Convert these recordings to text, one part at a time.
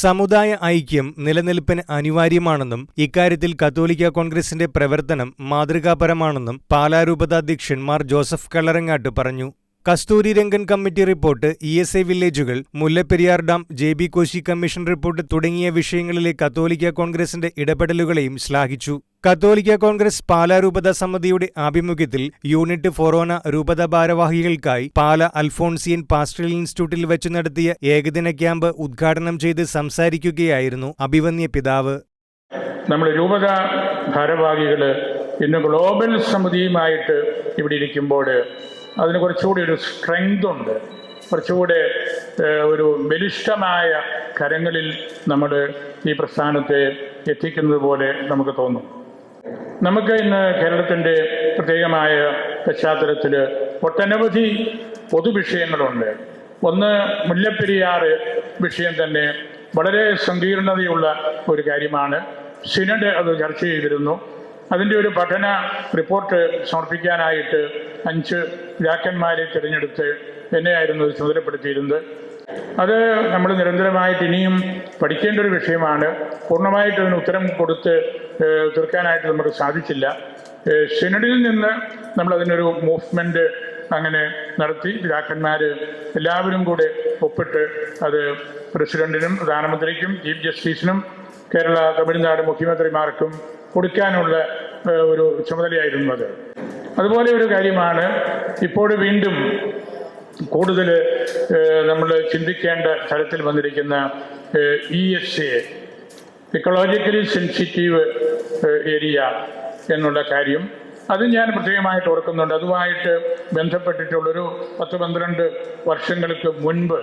സമുദായ ഐക്യം നിലനിൽപ്പിന് അനിവാര്യമാണെന്നും ഇക്കാര്യത്തിൽ കത്തോലിക്ക കോൺഗ്രസിന്റെ പ്രവർത്തനം മാതൃകാപരമാണെന്നും പാലാരൂപതാധ്യക്ഷൻ മാർ ജോസഫ് കള്ളറങ്ങാട്ട് പറഞ്ഞു. Kasturi Rangan committee report E S I വില്ലേജുകൾ Mullaperiyar dam J B Koshy commission report തുടങ്ങിയ വിഷയങ്ങളിലെ കത്തോലിക്ക കോൺഗ്രസിന്റെ ഇടപെടലുകളെയും ശ്ലാഘിച്ചു. കത്തോലിക്ക കോൺഗ്രസ് പാലാ രൂപത സമിതിയുടെ ആഭിമുഖ്യത്തിൽ യൂണിറ്റ് ഫൊറോന രൂപത ഭാരവാഹികൾക്കായി പാല അൽഫോൺസിയൻ പാസ്റ്ററൽ ഇൻസ്റ്റിറ്റ്യൂട്ടിൽ വെച്ച് നടത്തിയ ഏകദിന ക്യാമ്പ് ഉദ്ഘാടനം ചെയ്ത് സംസാരിക്കുകയായിരുന്നു അഭിവന്യ പിതാവ്. നമ്മുടെ രൂപത ഭാരവാഹികൾ ഇന്ന് ഗ്ലോബൽ സമിതിയുമായിട്ട് ഇവിടെ ഇരിക്കുമ്പോൾ അതിന് കുറച്ചുകൂടി ഒരു സ്ട്രെങ്ത് ഉണ്ട്. കുറച്ചുകൂടെ ഒരു ബലിഷ്ഠമായ കരങ്ങളിൽ നമ്മൾ ഈ പ്രസ്ഥാനത്തെ എത്തിക്കുന്നത് പോലെ നമുക്ക് തോന്നും. നമുക്ക് ഇന്ന് കേരളത്തിന്റെ പ്രത്യേകമായ പശ്ചാത്തലത്തിൽ ഒട്ടനവധി പൊതുവിഷയങ്ങളുണ്ട് ഒന്ന് മുല്ലപ്പെരിയാർ വിഷയം തന്നെ വളരെ സങ്കീർണതയുള്ള ഒരു കാര്യമാണ്. സിനഡ് അത് ചർച്ച ചെയ്തിരുന്നു. അതിന്റെ ഒരു പഠന റിപ്പോർട്ട് സമർപ്പിക്കാനായിട്ട് അഞ്ച് രാക്കന്മാരെ തിരഞ്ഞെടുത്ത് എന്നെയായിരുന്നു ചുമതലപ്പെടുത്തിയിരുന്നത്. അത് നമ്മൾ നിരന്തരമായിട്ട് ഇനിയും പഠിക്കേണ്ട ഒരു വിഷയമാണ്. പൂർണമായിട്ട് അതിന് ഉത്തരം കൊടുത്ത് തീർക്കാനായിട്ട് നമുക്ക് സാധിച്ചില്ല. സിനഡിൽ നിന്ന് നമ്മൾ അതിനൊരു മൂവ്മെന്റ് അങ്ങനെ നടത്തി. പിതാക്കന്മാർ എല്ലാവരും കൂടെ ഒപ്പിട്ട് അത് പ്രസിഡന്റിനും പ്രധാനമന്ത്രിക്കും ചീഫ് ജസ്റ്റിസിനും കേരള തമിഴ്നാട് മുഖ്യമന്ത്രിമാർക്കും കൊടുക്കാനുള്ള ഒരു ചുമതലയായിരുന്നു അത്. അതുപോലെ ഒരു കാര്യമാണ് ഇപ്പോൾ വീണ്ടും കൂടുതൽ നമ്മൾ ചിന്തിക്കേണ്ട തലത്തിൽ വന്നിരിക്കുന്ന E S A ecologically sensitive area എന്നുള്ള കാര്യം. അത് ഞാൻ പ്രത്യേകമായിട്ട് ഓർക്കുന്നുണ്ട്. അതുമായിട്ട് ബന്ധപ്പെട്ടിട്ടുള്ളൊരു പത്ത് പന്ത്രണ്ട് വർഷങ്ങൾക്ക് മുൻപ്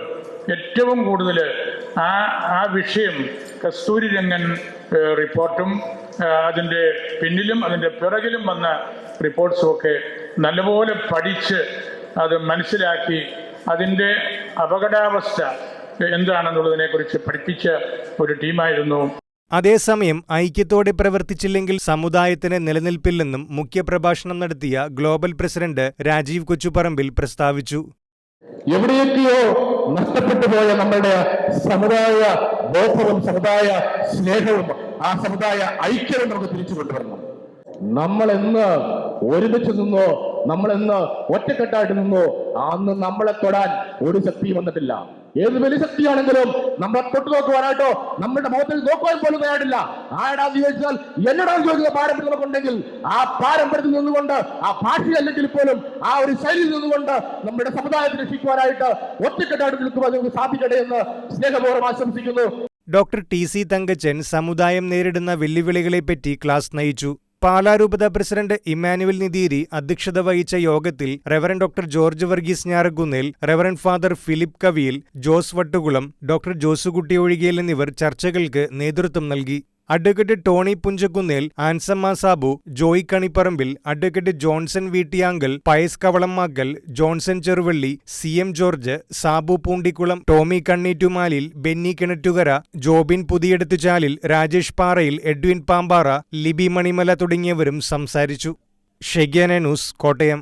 ഏറ്റവും കൂടുതൽ ആ ആ വിഷയം കസ്തൂരി രംഗൻ റിപ്പോർട്ടും അതിന്റെ പിന്നിലും അതിന്റെ പിറകിലും വന്ന റിപ്പോർട്ട്സും ഒക്കെ നല്ലപോലെ പഠിച്ച് അത് മനസ്സിലാക്കി അതിന്റെ അപകടാവസ്ഥ എന്താണെന്നുള്ളതിനെക്കുറിച്ച് പഠിപ്പിച്ച ഒരു ടീമായിരുന്നു. അതേസമയം ഐക്യത്തോടെ പ്രവർത്തിച്ചില്ലെങ്കിൽ സമുദായത്തിന് നിലനിൽപ്പില്ലെന്നും മുഖ്യപ്രഭാഷണം നടത്തിയ ഗ്ലോബൽ പ്രസിഡന്റ് രാജീവ് കൊച്ചുപറമ്പിൽ പ്രസ്താവിച്ചു. എവിടെയൊക്കെയോ നഷ്ടപ്പെട്ടു പോയ നമ്മുടെ സമുദായ ബോധവും സമുദായ സ്നേഹവും ആ സമുദായ ഐക്യവും നമുക്ക് തിരിച്ചു കൊണ്ടുവരണം. നമ്മൾ എന്ന് ഒരുമിച്ച് നിന്നോ നമ്മളെന്ന് ഒറ്റക്കെട്ടായിട്ട് നിന്നോ അന്ന് നമ്മളെ തൊടാൻ ഒരു ശക്തി വന്നിട്ടില്ല. ഏത് വലിയ ശക്തിയാണെങ്കിലും നമ്മളെ തൊട്ട് നോക്കുവാനായിട്ടോ നമ്മുടെ മുഖത്തിൽ നോക്കുവാൻ പോലും തയ്യാറില്ല. ആരാന്ന് ചോദിച്ചാൽ എന്നോടാന്ന് ചോദിക്കുന്ന പാരമ്പര്യം നമുക്കുണ്ടെങ്കിൽ ആ പാരമ്പര്യത്തിൽ നിന്നുകൊണ്ട് ആ ഭാഷയല്ലെങ്കിൽ പോലും ആ ഒരു ശൈലിയിൽ നിന്നുകൊണ്ട് നമ്മുടെ സമുദായത്തെ രക്ഷിക്കുവാനായിട്ട് ഒറ്റക്കെട്ടായിട്ട് നിൽക്കുവാൻ നമുക്ക് സാധിക്കട്ടെ എന്ന് സ്നേഹപൂർവം ആശംസിക്കുന്നു. ഡോക്ടർ ടി സി തങ്കച്ചൻ സമുദായം നേരിടുന്ന വെല്ലുവിളികളെപ്പറ്റി ക്ലാസ് നയിച്ചു. പാലാരൂപത പ്രസിഡന്റ് ഇമ്മാനുവൽ നിതീരി അധ്യക്ഷത വഹിച്ച യോഗത്തിൽ reverend doctor George Varghese Njarukunnil reverend father Philip Kaviyil Jose Vattukulam doctor Josekutty Ozhikeel എന്നിവർ ചർച്ചകൾക്ക് നേതൃത്വം നൽകി. Advocate Tony Punchakunnil Ansamma Sabu Joy Kanipparambil advocate Johnson Veettiyankal Pius Kavalamakkal Johnson Cheruvally C M George Sabu Poondikulam Tomy Kanneettumalil Benny Kinattukara Jobin Puthiyeduthuchalil Rajesh Parayil Edwin Pampara Liby Manimala തുടങ്ങിയവരും സംസാരിച്ചു. Shekinah news Kottayam.